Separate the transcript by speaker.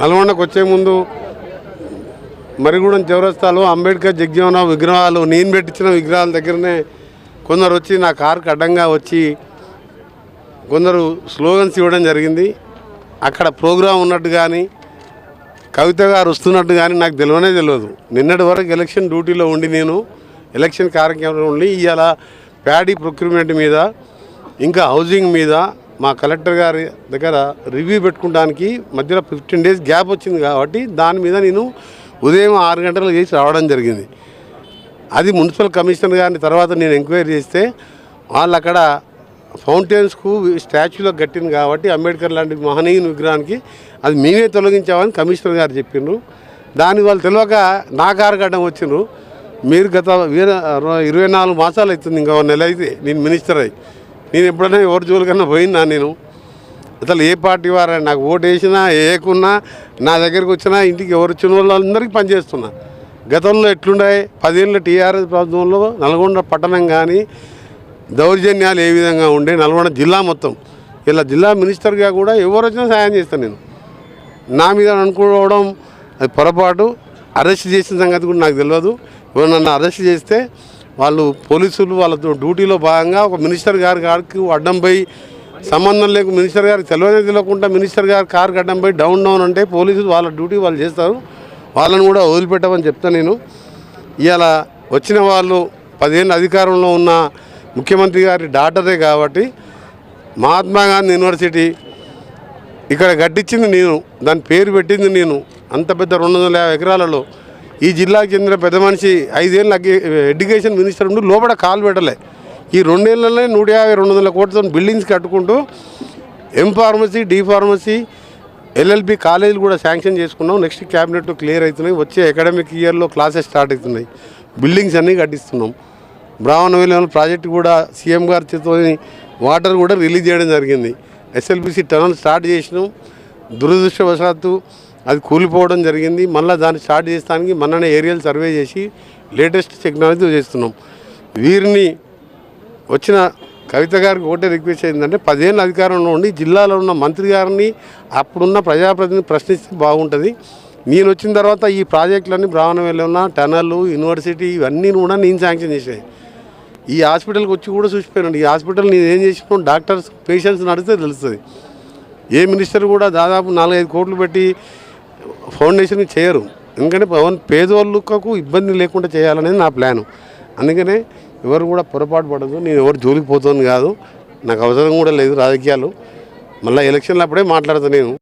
Speaker 1: నల్గొండకు వచ్చే ముందు మరిగూడెం చౌరస్తాలో అంబేద్కర్ జగ్జీవన విగ్రహాలు నేను పెట్టించిన విగ్రహాల దగ్గరనే కొందరు వచ్చి నా కారుకు అడ్డంగా వచ్చి కొందరు స్లోగన్స్ ఇవ్వడం జరిగింది. అక్కడ ప్రోగ్రాం ఉన్నట్టు కానీ కవిత గారు వస్తున్నట్టు కానీ నాకు తెలియనే తెలియదు. నిన్నటి వరకు ఎలక్షన్ డ్యూటీలో ఉండి నేను ఎలక్షన్ కార్యక్రమంలో ఉండి ఇవాళ ప్యాడీ ప్రొక్యూర్మెంట్ మీద ఇంకా హౌసింగ్ మీద మా కలెక్టర్ గారి దగ్గర రివ్యూ పెట్టుకోవడానికి మధ్యలో ఫిఫ్టీన్ డేస్ గ్యాప్ వచ్చింది కాబట్టి దాని మీద నేను ఉదయం ఆరు గంటలకు చేసి రావడం జరిగింది. అది మున్సిపల్ కమిషనర్ గారిని తర్వాత నేను ఎంక్వైరీ చేస్తే వాళ్ళు అక్కడ ఫౌంటైన్స్కు స్టాచ్యూలకు కట్టింది కాబట్టి అంబేద్కర్ లాంటి మహనీయుని విగ్రహానికి అది మేమే తొలగించామని కమిషనర్ గారు చెప్పిండ్రు. దాని వాళ్ళు తెలియక నా కారు గడ్డం వచ్చిండ్రు. మీరు గత ఇరవై నాలుగు మాసాలు అవుతుంది ఇంకో నెల అయితే నేను మినిస్టర్ అయ్యి నేను ఎప్పుడైనా ఎవరి జోలికన్నా పోయినా నేను. అసలు ఏ పార్టీ వారా నాకు ఓటు వేసినా ఏకున్నా నా దగ్గరికి వచ్చినా ఇంటికి ఎవరు వచ్చిన వాళ్ళందరికీ పనిచేస్తున్నా గతంలో ఎట్లుండే పదేళ్ళ టీఆర్ఎస్ ప్రభుత్వంలో నల్గొండ పట్టణం కానీ దౌర్జన్యాలు ఏ విధంగా ఉండే? నల్గొండ జిల్లా మొత్తం. ఇలా జిల్లా మినిస్టర్గా కూడా ఎవరు వచ్చినా సాయం చేస్తాను నేను. నా మీద అనుకోవడం అది పొరపాటు. అరెస్ట్ చేసిన సంగతి కూడా నాకు తెలియదు. ఎవరు నన్ను అరెస్ట్ చేస్తే వాళ్ళు పోలీసులు వాళ్ళతో డ్యూటీలో భాగంగా ఒక మినిస్టర్ గారి గారికి అడ్డం పోయి సంబంధం లేక మినిస్టర్ గారికి తెలియనే తెలియకుండా మినిస్టర్ గారి కారు అడ్డం పోయి డౌన్ డౌన్ అంటే పోలీసులు వాళ్ళ డ్యూటీ వాళ్ళు చేస్తారు. వాళ్ళని కూడా వదిలిపెట్టమని చెప్తాను నేను. ఇవాళ వచ్చిన వాళ్ళు పదిహేను అధికారంలో ఉన్న ముఖ్యమంత్రి గారి డాటరే కాబట్టి మహాత్మా గాంధీ యూనివర్సిటీ ఇక్కడ కట్టించింది నేను దాని పేరు పెట్టింది నేను. అంత పెద్ద రెండు వందల యాభై ఎకరాలలో ఈ జిల్లాకు చెందిన పెద్ద మనిషి ఐదేళ్ళు ఎడ్యుకేషన్ మినిస్టర్ ఉండి లోపల కాలు పెట్టలే. ఈ రెండేళ్ళనే నూట యాభై రెండు వందల కోట్లతో బిల్డింగ్స్ కట్టుకుంటూ M pharmacy D pharmacy LLB కాలేజీలు కూడా శాంక్షన్ చేసుకున్నాం. నెక్స్ట్ క్యాబినెట్ క్లియర్ అవుతున్నాయి. వచ్చే అకాడమిక్ ఇయర్లో క్లాసెస్ స్టార్ట్ అవుతున్నాయి. బిల్డింగ్స్ అన్నీ కట్టిస్తున్నాం. బ్రాహ్మణ ప్రాజెక్టు కూడా సీఎం గారి చేతితో వాటర్ కూడా రిలీజ్ చేయడం జరిగింది. ఎస్ఎల్బిసి టనల్ స్టార్ట్ చేసినాం. దురదృష్టవశాత్తు అది కూలిపోవడం జరిగింది. మళ్ళీ దాన్ని స్టార్ట్ చేస్తానికి మొన్ననే ఏరియల్ సర్వే చేసి లేటెస్ట్ టెక్నాలజీ చేస్తున్నాం. వీరిని వచ్చిన కవిత గారికి ఒకటే రిక్వెస్ట్ అయిందంటే పదిహేను అధికారంలో ఉండి జిల్లాలో ఉన్న మంత్రి గారిని అప్పుడున్న ప్రజాప్రతినిధి ప్రశ్నిస్తే బాగుంటుంది. నేను వచ్చిన తర్వాత ఈ ప్రాజెక్టులన్నీ బ్రాహ్మణ ఉన్న టనల్ యూనివర్సిటీ ఇవన్నీ కూడా నేను శాంక్షన్ చేసాయి ఈ హాస్పిటల్కి వచ్చి కూడా చూసిపోయినాను ఈ హాస్పిటల్ నేను ఏం చేసినా డాక్టర్స్ పేషెంట్స్ని అడిగితే తెలుస్తుంది. ఏ మినిస్టర్ కూడా దాదాపు నాలుగైదు కోట్లు పెట్టి ఫౌండేషన్ చేయరు. ఎందుకంటే పవన్ పేదోళ్ళకు ఇబ్బంది లేకుండా చేయాలనేది నా ప్లాను. అందుకనే ఎవరు కూడా పొరపాటు పడదు. నేను ఎవరు జోలికి పోతుంది కాదు. నాకు అవసరం కూడా లేదు రాజకీయాలు. మళ్ళీ ఎలక్షన్లు అప్పుడే మాట్లాడతాను నేను.